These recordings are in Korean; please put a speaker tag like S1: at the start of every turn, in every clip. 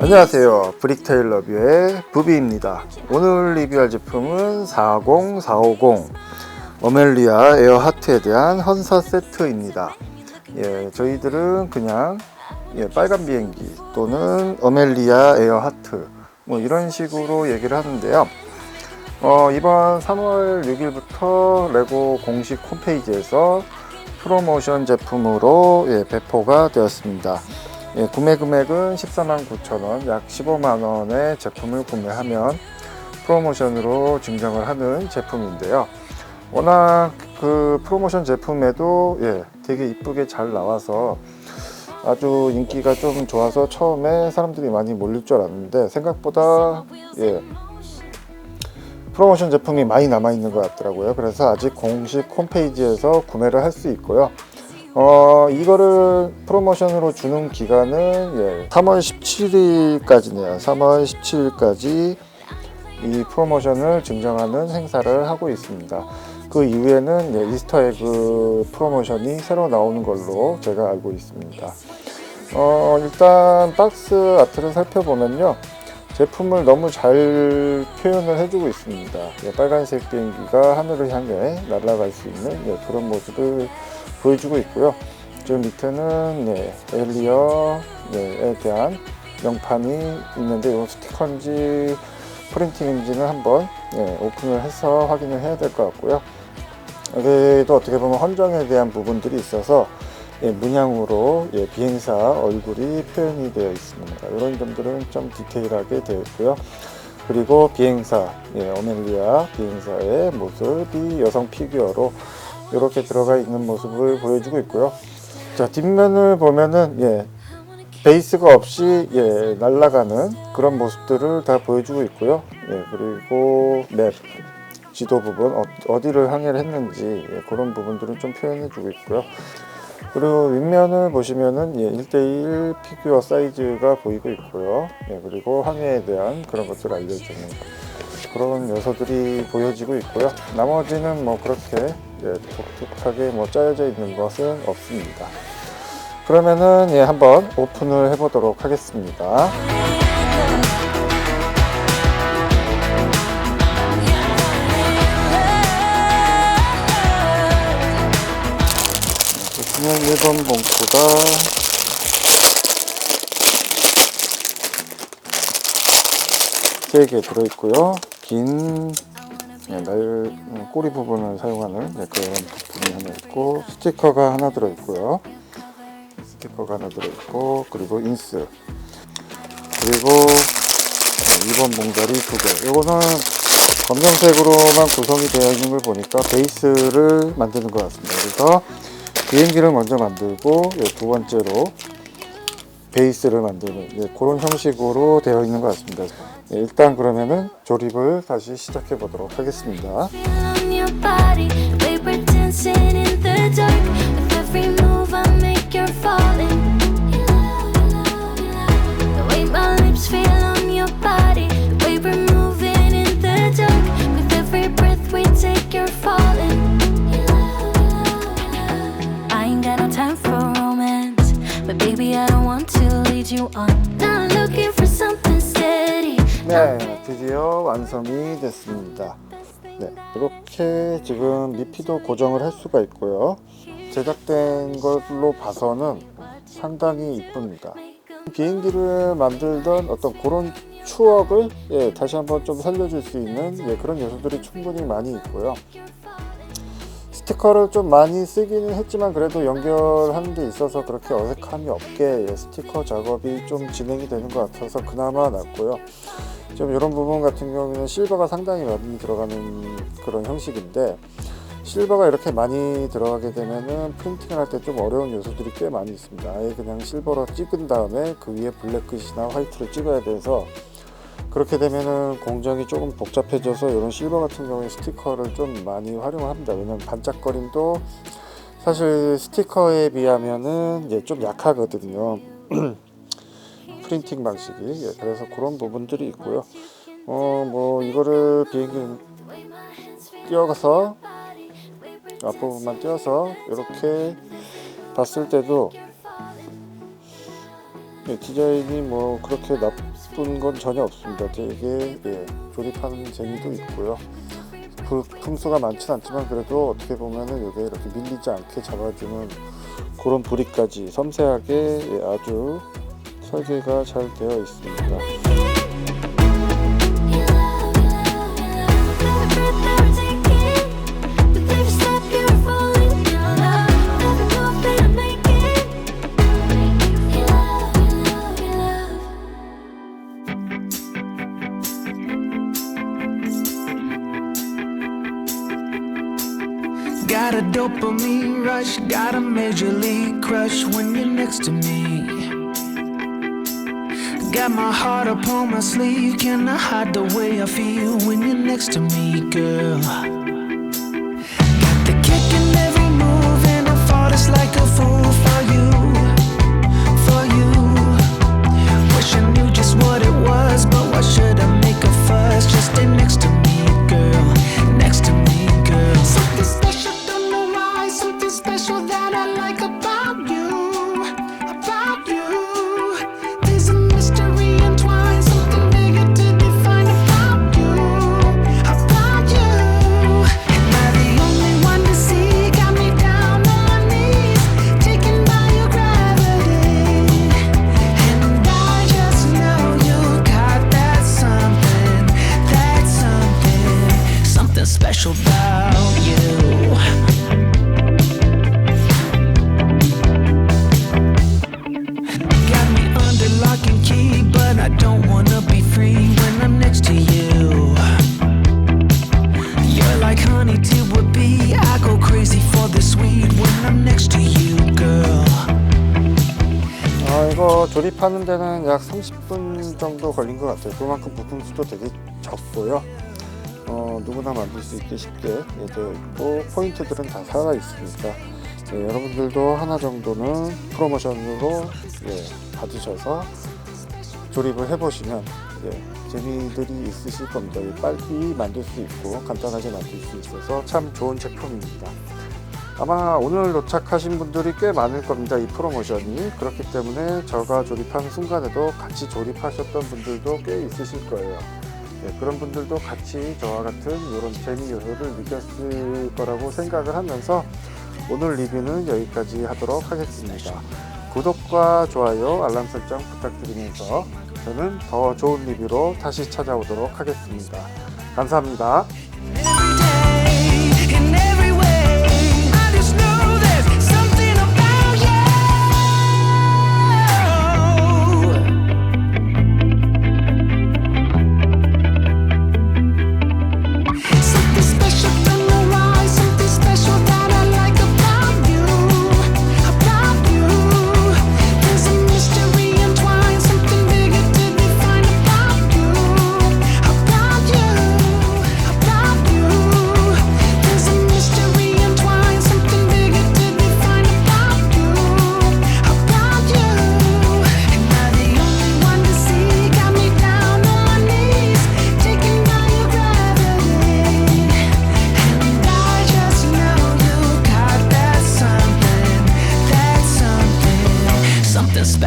S1: 안녕하세요. 브릭테일 러뷰의 부비입니다. 오늘 리뷰할 제품은 40450 어멜리아 에어 하트에 대한 헌사 세트입니다. 예, 저희들은 그냥 예, 빨간 비행기 또는 어멜리아 에어 하트 뭐 이런 식으로 얘기를 하는데요. 어, 이번 3월 6일부터 레고 공식 홈페이지에서 프로모션 제품으로 예, 배포가 되었습니다. 예, 구매 금액은 14만 9천 원, 약 15만 원의 제품을 구매하면 프로모션으로 증정을 하는 제품인데요. 워낙 그 프로모션 제품에도 예, 되게 이쁘게 잘 나와서 아주 인기가 좀 좋아서 처음에 사람들이 많이 몰릴 줄 알았는데 생각보다 예, 프로모션 제품이 많이 남아 있는 것 같더라고요. 그래서 아직 공식 홈페이지에서 구매를 할 수 있고요. 어, 이거를 프로모션으로 주는 기간은 예, 3월 17일까지네요. 3월 17일까지 이 프로모션을 증정하는 행사를 하고 있습니다. 그 이후에는 예, 이스터에그 프로모션이 새로 나오는 걸로 제가 알고 있습니다. 어, 일단 박스 아트를 살펴보면요. 제품을 너무 잘 표현을 해주고 있습니다. 예, 빨간색 비행기가 하늘을 향해 날아갈 수 있는 예, 그런 모습을 보여주고 있고요. 저 밑에는 예, 엘리어에 대한 명판이 있는데 이 스티커인지 프린팅인지는 한번 예, 오픈을 해서 확인을 해야 될 것 같고요. 여기도 어떻게 보면 헌정에 대한 부분들이 있어서 예, 문양으로 예, 비행사 얼굴이 표현이 되어 있습니다. 이런 점들은 좀 디테일하게 되어 있고요. 그리고 비행사, 예, 어멜리아 비행사의 모습이 여성 피규어로 이렇게 들어가 있는 모습을 보여주고 있고요. 자, 뒷면을 보면은, 예, 베이스가 없이, 예, 날아가는 그런 모습들을 다 보여주고 있고요. 예, 그리고 맵, 지도 부분, 어, 어디를 항해를 했는지, 예, 그런 부분들을 좀 표현해주고 있고요. 그리고 윗면을 보시면은 예, 1대1 피규어 사이즈가 보이고 있고요. 예, 그리고 항해에 대한 그런 것들을 알려주는 그런 요소들이 보여지고 있고요. 나머지는 뭐 그렇게 예, 독특하게 뭐 짜여져 있는 것은 없습니다. 그러면은 예, 한번 오픈을 해보도록 하겠습니다. 1번 봉투가 세 개 들어있고요. 긴 네, 날 음, 꼬리 부분을 사용하는 네, 그런 부분이 하나 있고 스티커가 하나 들어있고요. 스티커가 하나 들어있고 그리고 인스 그리고 2번 봉다리 두 개. 이거는 검정색으로만 구성이 되어 있는 걸 보니까 베이스를 만드는 것 같습니다. 그래서 비행기를 먼저 만들고 예, 두 번째로 베이스를 만드는 예, 그런 형식으로 되어 있는 것 같습니다. 예, 일단 그러면은 조립을 다시 시작해 보도록 하겠습니다. 네, 드디어 완성이 됐습니다. 네, 이렇게 지금 미피도 고정을 할 수가 있고요. 제작된 걸로 봐서는 상당히 이쁩니다. 비행기를 만들던 어떤 그런 추억을 예, 다시 한번 좀 살려줄 수 있는 예, 그런 요소들이 충분히 많이 있고요. 스티커를 좀 많이 쓰기는 했지만 그래도 연결하는 데 있어서 그렇게 어색함이 없게 예, 스티커 작업이 좀 진행이 되는 것 같아서 그나마 낫고요. 좀 이런 부분 같은 경우에는 실버가 상당히 많이 들어가는 그런 형식인데 실버가 이렇게 많이 들어가게 되면은 프린팅을 할 때 좀 어려운 요소들이 꽤 많이 있습니다. 아예 그냥 실버로 찍은 다음에 그 위에 블랙 끝이나 화이트를 찍어야 돼서 그렇게 되면은 공정이 조금 복잡해져서 이런 실버 같은 경우에 스티커를 좀 많이 활용을 합니다. 왜냐면 반짝거림도 사실 스티커에 비하면은 이제 좀 약하거든요. 프린팅 방식이 예, 그래서 그런 부분들이 있고요. 어 뭐 이거를 비행기 띄어서 앞부분만 띄어서 이렇게 봤을 때도 예, 디자인이 뭐 그렇게 나쁜 건 전혀 없습니다. 되게 예, 조립하는 재미도 있고요. 그 품수가 많진 않지만 그래도 어떻게 보면은 이게 이렇게 밀리지 않게 잡아주는 그런 부리까지 섬세하게 예, 아주 설계가 잘 되어 있습니다.
S2: Dopamine rush, got a major league crush when you're next to me. Got my heart upon my sleeve, can I hide the way I feel when you're next to me, girl? To you, girl.
S1: 아, 이거 조립하는 데는 약 30분 정도 걸린 것 같아요. 그만큼 부품 수도 되게 적고요. 어, 누구나 만들 수 있게 쉽게 예, 되어 있고 포인트들은 다 살아 있으니까 예, 여러분들도 하나 정도는 프로모션으로 예, 받으셔서 조립을 해보시면 예, 재미들이 있으실 겁니다. 예, 빨리 만들 수 있고 간단하게 만들 수 있어서 참 좋은 제품입니다. 아마 오늘 도착하신 분들이 꽤 많을 겁니다. 이 프로모션이 그렇기 때문에 저가 조립하는 순간에도 같이 조립하셨던 분들도 꽤 있으실 거예요. 네, 그런 분들도 같이 저와 같은 이런 재미 요소를 느꼈을 거라고 생각을 하면서 오늘 리뷰는 여기까지 하도록 하겠습니다. 구독과 좋아요, 알람 설정 부탁드리면서 저는 더 좋은 리뷰로 다시 찾아오도록 하겠습니다. 감사합니다.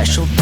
S2: special